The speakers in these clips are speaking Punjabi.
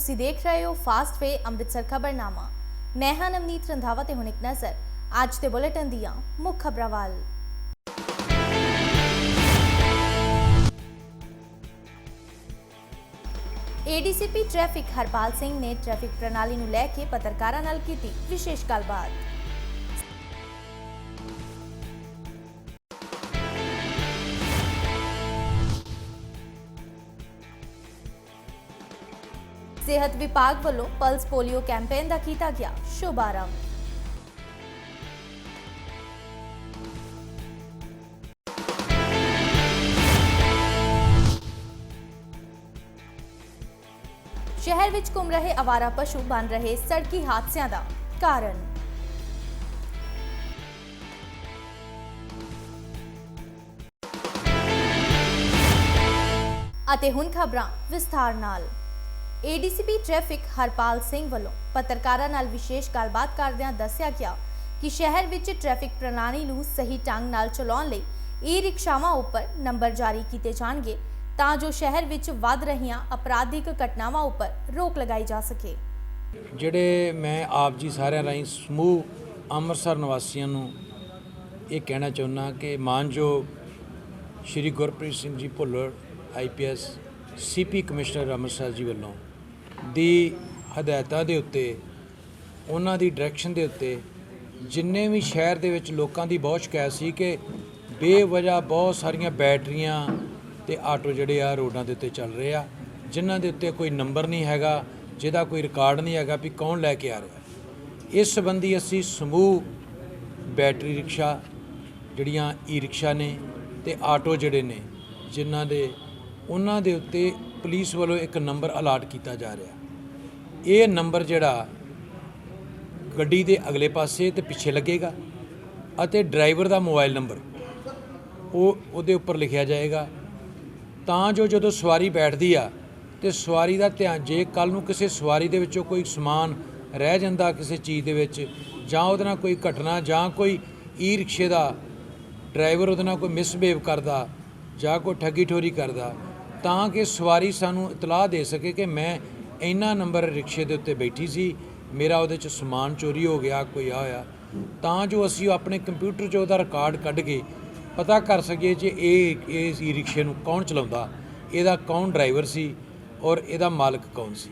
ਤੁਸੀਂ ਦੇਖ ਰਹੇ ਹੋ ਫਾਸਟ ਵੇ ਅੰਮ੍ਰਿਤਸਰ ਖਬਰਨਾਮਾ। ਮੈਂ ਹਾਂ ਨਵਨੀਤ ਰੰਧਾਵਾ ਤੇ ਹੁਣ ਇੱਕ ਨਜ਼ਰ। ਅੱਜ ਦੇ ਬੁਲੇਟਿਨ ਦੀਆਂ ਮੁੱਖ ਖਬਰਾਂ ਵੱਲ। ਏਡੀਸੀਪੀ ਟ੍ਰੈਫਿਕ ਹਰਪਾਲ ਸਿੰਘ ਨੇ ਟ੍ਰੈਫਿਕ ਪ੍ਰਣਾਲੀ ਨੂੰ ਲੈ ਕੇ ਪੱਤਰਕਾਰਾਂ ਨਾਲ ਕੀਤੀ ਵਿਸ਼ੇਸ਼ ਗੱਲਬਾਤ। ਸਿਹਤ ਵਿਭਾਗ ਵੱਲੋਂ ਪਲਸ ਪੋਲੀਓ ਕੈਂਪੇਨ ਦਾ ਕੀਤਾ ਗਿਆ ਸ਼ੁਭਾਰੰਭ। ਸ਼ਹਿਰ ਵਿੱਚ ਘੁੰਮ ਰਹੇ ਅਵਾਰਾ ਪਸ਼ੂ ਬਣ ਰਹੇ ਸੜਕੀ ਹਾਦਸਿਆਂ ਦਾ ਕਾਰਨ। ਅਤੇ ਹੁਣ ਖਬਰਾਂ ਵਿਸਥਾਰ ਨਾਲ। ਏਡੀਸੀਪੀ ਟ੍ਰੈਫਿਕ ਹਰਪਾਲ ਸਿੰਘ ਵੱਲੋਂ ਪੱਤਰਕਾਰਾਂ ਨਾਲ ਵਿਸ਼ੇਸ਼ ਗੱਲਬਾਤ ਕਰਦਿਆਂ ਦੱਸਿਆ ਗਿਆ ਕਿ ਸ਼ਹਿਰ ਵਿੱਚ ਟ੍ਰੈਫਿਕ ਪ੍ਰਣਾਲੀ ਨੂੰ ਸਹੀ ਢੰਗ ਨਾਲ ਚਲਾਉਣ ਲਈ ਈ ਰਿਕਸ਼ਾਵਾਂ ਉੱਪਰ ਨੰਬਰ ਜਾਰੀ ਕੀਤੇ ਜਾਣਗੇ ਤਾਂ ਜੋ ਸ਼ਹਿਰ ਵਿੱਚ ਵੱਧ ਰਹੀਆਂ ਅਪਰਾਧਿਕ ਘਟਨਾਵਾਂ ਉੱਪਰ ਰੋਕ ਲਗਾਈ ਜਾ ਸਕੇ। ਜਿਹੜੇ ਮੈਂ ਆਪ ਜੀ ਸਾਰਿਆਂ ਰਾਹੀਂ ਸਮੂਹ ਅੰਮ੍ਰਿਤਸਰ ਨਿਵਾਸੀਆਂ ਨੂੰ ਇਹ ਕਹਿਣਾ ਚਾਹੁੰਦਾ ਕਿ ਮਾਨਯੋਗ Shri Gurpreet Singh ji Bhullar IPS CP commissioner Amritsar ji ਵੱਲੋਂ ਦੀ ਹਦਾਇਤਾਂ ਦੇ ਉੱਤੇ, ਉਹਨਾਂ ਦੀ ਡਾਇਰੈਕਸ਼ਨ ਦੇ ਉੱਤੇ, ਜਿੰਨੇ ਵੀ ਸ਼ਹਿਰ ਦੇ ਵਿੱਚ ਲੋਕਾਂ ਦੀ ਬਹੁਤ ਸ਼ਿਕਾਇਤ ਸੀ ਕਿ ਬੇਵਜ੍ਹਾ ਬਹੁਤ ਸਾਰੀਆਂ ਬੈਟਰੀਆਂ ਤੇ ਆਟੋ ਜਿਹੜੇ ਆ ਰੋਡਾਂ ਦੇ ਉੱਤੇ ਚੱਲ ਰਹੇ ਆ, ਜਿਨ੍ਹਾਂ ਦੇ ਉੱਤੇ ਕੋਈ ਨੰਬਰ ਨਹੀਂ ਹੈਗਾ, ਜਿਹਦਾ ਕੋਈ ਰਿਕਾਰਡ ਨਹੀਂ ਹੈਗਾ ਵੀ ਕੌਣ ਲੈ ਕੇ ਆ ਰਿਹਾ। ਇਸ ਸੰਬੰਧੀ ਅਸੀਂ ਸਮੂਹ ਬੈਟਰੀ ਰਿਕਸ਼ਾ ਜਿਹੜੀਆਂ ਈ ਰਿਕਸ਼ਾ ਨੇ ਤੇ ਆਟੋ ਜਿਹੜੇ ਨੇ, ਜਿਨ੍ਹਾਂ ਦੇ, ਉਹਨਾਂ ਦੇ ਉੱਤੇ ਪੁਲਿਸ ਵੱਲੋਂ ਇੱਕ ਨੰਬਰ ਅਲਾਟ ਕੀਤਾ ਜਾ ਰਿਹਾ। ਇਹ ਨੰਬਰ ਜਿਹੜਾ ਗੱਡੀ ਦੇ ਅਗਲੇ ਪਾਸੇ ਤੇ ਪਿੱਛੇ ਲੱਗੇਗਾ ਅਤੇ ਡਰਾਈਵਰ ਦਾ ਮੋਬਾਈਲ ਨੰਬਰ ਉਹ ਉਹਦੇ ਉੱਪਰ ਲਿਖਿਆ ਜਾਏਗਾ। ਤਾਂ ਜੋ ਜਦੋਂ ਸਵਾਰੀ ਬੈਠਦੀ ਆ ਤੇ ਸਵਾਰੀ ਦਾ ਧਿਆਨ ਜੇ ਕੱਲ ਨੂੰ ਕਿਸੇ ਸਵਾਰੀ ਦੇ ਵਿੱਚੋਂ ਕੋਈ ਸਮਾਨ ਰਹਿ ਜਾਂਦਾ ਕਿਸੇ ਚੀਜ਼ ਦੇ ਵਿੱਚ ਜਾਂ ਉਹਦੇ ਨਾਲ ਕੋਈ ਘਟਨਾ ਜਾਂ ਕੋਈ ਈ ਰਿਕਸ਼ੇ ਦਾ ਡਰਾਈਵਰ ਉਹਦੇ ਨਾਲ ਕੋਈ ਮਿਸਬਿਹੇਵ ਕਰਦਾ ਜਾਂ ਕੋਈ ਠੱਗੀ ਠੋਰੀ ਕਰਦਾ ਤਾਂ ਕਿ ਸਵਾਰੀ ਸਾਨੂੰ ਇਤਲਾਹ ਦੇ ਸਕੇ ਕਿ ਮੈਂ ਇੰਨਾ ਨੰਬਰ ਰਿਕਸ਼ੇ ਦੇ ਉੱਤੇ ਬੈਠੀ ਸੀ, ਮੇਰਾ ਉਹਦੇ 'ਚ ਸਮਾਨ ਚੋਰੀ ਹੋ ਗਿਆ, ਕੋਈ ਆ ਹੋਇਆ, ਤਾਂ ਜੋ ਅਸੀਂ ਉਹ ਆਪਣੇ ਕੰਪਿਊਟਰ 'ਚ ਉਹਦਾ ਰਿਕਾਰਡ ਕੱਢ ਕੇ ਪਤਾ ਕਰ ਸਕੀਏ ਜੇ ਇਹ ਇਸ ਈ ਰਿਕਸ਼ੇ ਨੂੰ ਕੌਣ ਚਲਾਉਂਦਾ, ਇਹਦਾ ਕੌਣ ਡਰਾਈਵਰ ਸੀ ਔਰ ਇਹਦਾ ਮਾਲਕ ਕੌਣ ਸੀ।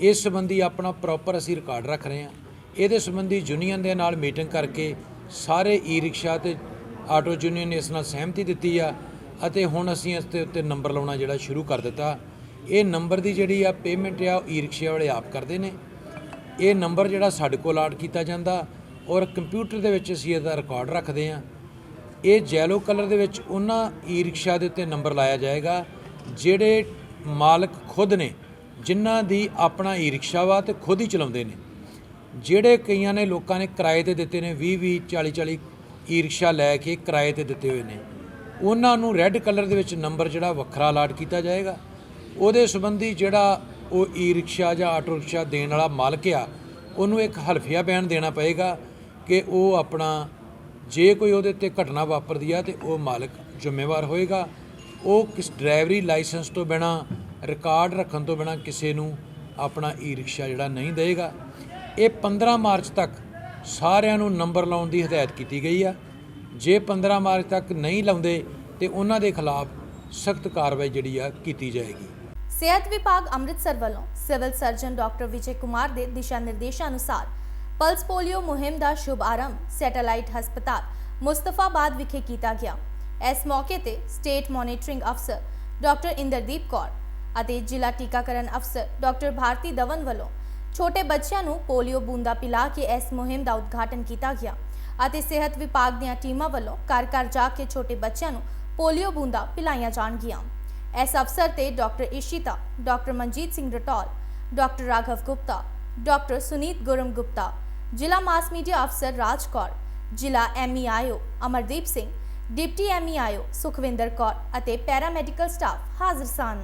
ਇਸ ਸੰਬੰਧੀ ਆਪਣਾ ਪ੍ਰੋਪਰ ਅਸੀਂ ਰਿਕਾਰਡ ਰੱਖ ਰਹੇ ਹਾਂ। ਇਹਦੇ ਸੰਬੰਧੀ ਯੂਨੀਅਨ ਦੇ ਨਾਲ ਮੀਟਿੰਗ ਕਰਕੇ ਸਾਰੇ ਈ ਰਿਕਸ਼ਾ ਤੇ ਆਟੋ ਯੂਨੀਅਨ ਨੇ ਇਸ ਨਾਲ ਸਹਿਮਤੀ ਦਿੱਤੀ ਆ ਅਤੇ ਹੁਣ ਅਸੀਂ ਇਸ ਦੇ ਉੱਤੇ ਨੰਬਰ ਲਾਉਣਾ ਜਿਹੜਾ ਸ਼ੁਰੂ ਕਰ ਦਿੱਤਾ। ਇਹ ਨੰਬਰ ਦੀ ਜਿਹੜੀ ਆ ਪੇਮੈਂਟ ਆ ਉਹ ਈ ਰਿਕਸ਼ਾ ਵਾਲੇ ਆਪ ਕਰਦੇ ਨੇ। ਇਹ ਨੰਬਰ ਜਿਹੜਾ ਸਾਡੇ ਕੋਲ ਆਡ ਕੀਤਾ ਜਾਂਦਾ ਔਰ ਕੰਪਿਊਟਰ ਦੇ ਵਿੱਚ ਅਸੀਂ ਇਹਦਾ ਰਿਕਾਰਡ ਰੱਖਦੇ ਹਾਂ। ਇਹ ਜੈਲੋ ਕਲਰ ਦੇ ਵਿੱਚ ਉਹਨਾਂ ਈ ਰਿਕਸ਼ਾ ਦੇ ਉੱਤੇ ਨੰਬਰ ਲਾਇਆ ਜਾਏਗਾ, ਜਿਹੜੇ ਮਾਲਕ ਖੁਦ ਨੇ, ਜਿਨ੍ਹਾਂ ਦੀ ਆਪਣਾ ਈ ਰਿਕਸ਼ਾ ਵਾ ਤੇ ਖੁਦ ਹੀ ਚਲਾਉਂਦੇ ਨੇ। ਜਿਹੜੇ ਕਈਆਂ ਨੇ ਲੋਕਾਂ ਨੇ ਕਿਰਾਏ ਤੇ ਦਿੱਤੇ ਨੇ 20 20 40 40 ਈ ਰਿਕਸ਼ਾ ਲੈ ਕੇ ਕਿਰਾਏ ਤੇ ਦਿੱਤੇ ਹੋਏ ਨੇ। ਉਹਨਾਂ ਨੂੰ ਰੈੱਡ ਕਲਰ ਦੇ ਵਿੱਚ ਨੰਬਰ ਜਿਹੜਾ ਵੱਖਰਾ ਅਲਾਟ ਕੀਤਾ ਜਾਏਗਾ। ਉਹਦੇ ਸੰਬੰਧੀ ਜਿਹੜਾ ਉਹ ਈ ਰਿਕਸ਼ਾ ਜਾਂ ਆਟੋ ਰਿਕਸ਼ਾ ਦੇਣ ਵਾਲਾ ਮਾਲਕ ਆ, ਉਹਨੂੰ ਇੱਕ ਹਲਫੀਆ ਬਿਆਨ ਦੇਣਾ ਪਏਗਾ ਕਿ ਉਹ ਆਪਣਾ ਜੇ ਕੋਈ ਉਹਦੇ ਤੇ ਘਟਨਾ ਵਾਪਰਦੀ ਆ ਤੇ ਉਹ ਮਾਲਕ ਜ਼ਿੰਮੇਵਾਰ ਹੋਏਗਾ। ਉਹ ਕਿਸ ਡਰਾਈਵਰੀ ਲਾਇਸੈਂਸ ਤੋਂ ਬਿਨਾ, ਰਿਕਾਰਡ ਰੱਖਣ ਤੋਂ ਬਿਨਾ ਕਿਸੇ ਨੂੰ ਆਪਣਾ ਈ ਰਿਕਸ਼ਾ ਜਿਹੜਾ ਨਹੀਂ ਦੇਗਾ। ਇਹ 15 ਮਾਰਚ ਤੱਕ ਸਾਰਿਆਂ ਨੂੰ ਨੰਬਰ ਲਾਉਣ ਦੀ ਹਦਾਇਤ ਕੀਤੀ ਗਈ ਆ। ਜੇ 15 ਮਾਰਚ ਤੱਕ ਨਹੀਂ ਲਾਉਂਦੇ ਤੇ ਉਹਨਾਂ ਦੇ ਖਿਲਾਫ ਸਖਤ ਕਾਰਵਾਈ ਜਿਹੜੀ ਆ ਕੀਤੀ ਜਾਏਗੀ। ਸਿਹਤ ਵਿਭਾਗ ਅੰਮ੍ਰਿਤਸਰ ਵੱਲੋਂ civil surgeon doctor Vijay Kumar ਦੇ ਦਿਸ਼ਾ ਨਿਰਦੇਸ਼ਾਂ ਅਨੁਸਾਰ ਪਲਸ ਪੋਲੀਓ ਮੁਹਿੰਮ ਦਾ ਸ਼ੁਭ ਆਰੰਭ ਸੈਟੇਲਾਈਟ ਹਸਪਤਾਲ ਮੁਸਤਫਾਬਾਦ ਵਿਖੇ ਕੀਤਾ ਗਿਆ। ਇਸ ਮੌਕੇ ਤੇ ਸਟੇਟ ਮੋਨੀਟਰਿੰਗ ਅਫਸਰ ਡਾਕਟਰ ਇੰਦਰਦੀਪ ਕੌਰ ਅਤੇ ਜ਼ਿਲ੍ਹਾ ਟੀਕਾਕਰਨ ਅਫਸਰ ਡਾਕਟਰ ਭਾਰਤੀ ਦਵਨ ਵੱਲੋਂ ਛੋਟੇ ਬੱਚਿਆਂ ਨੂੰ ਪੋਲੀਓ ਬੂੰਦਾਂ ਪਿਲਾ ਕੇ ਇਸ ਮੁਹਿੰਮ ਦਾ ਉਦਘਾਟਨ ਕੀਤਾ ਗਿਆ ਅਤੇ ਸਿਹਤ ਵਿਭਾਗ ਦੀਆਂ ਟੀਮਾਂ ਵੱਲੋਂ ਘਰ ਘਰ ਜਾ ਕੇ ਛੋਟੇ ਬੱਚਿਆਂ ਨੂੰ ਪੋਲੀਓ ਬੂੰਦਾਂ ਪਿਲਾਈਆਂ ਜਾਣਗੀਆਂ। ਇਸ ਅਵਸਰ ਤੇ doctor Ishita, doctor Manjit Singh Ratol, doctor Raghav Gupta, doctor Sunit ਗੁਰਮ Gupta, ਜ਼ਿਲ੍ਹਾ ਮਾਸ ਮੀਡੀਆ ਅਫਸਰ ਰਾਜ ਕੌਰ, ਜ਼ਿਲ੍ਹਾ MEIO Amardeep Singh, deputy MEIO Sukhwinder Kaur ਅਤੇ ਪੈਰਾ ਮੈਡੀਕਲ ਸਟਾਫ ਹਾਜ਼ਰ ਸਨ।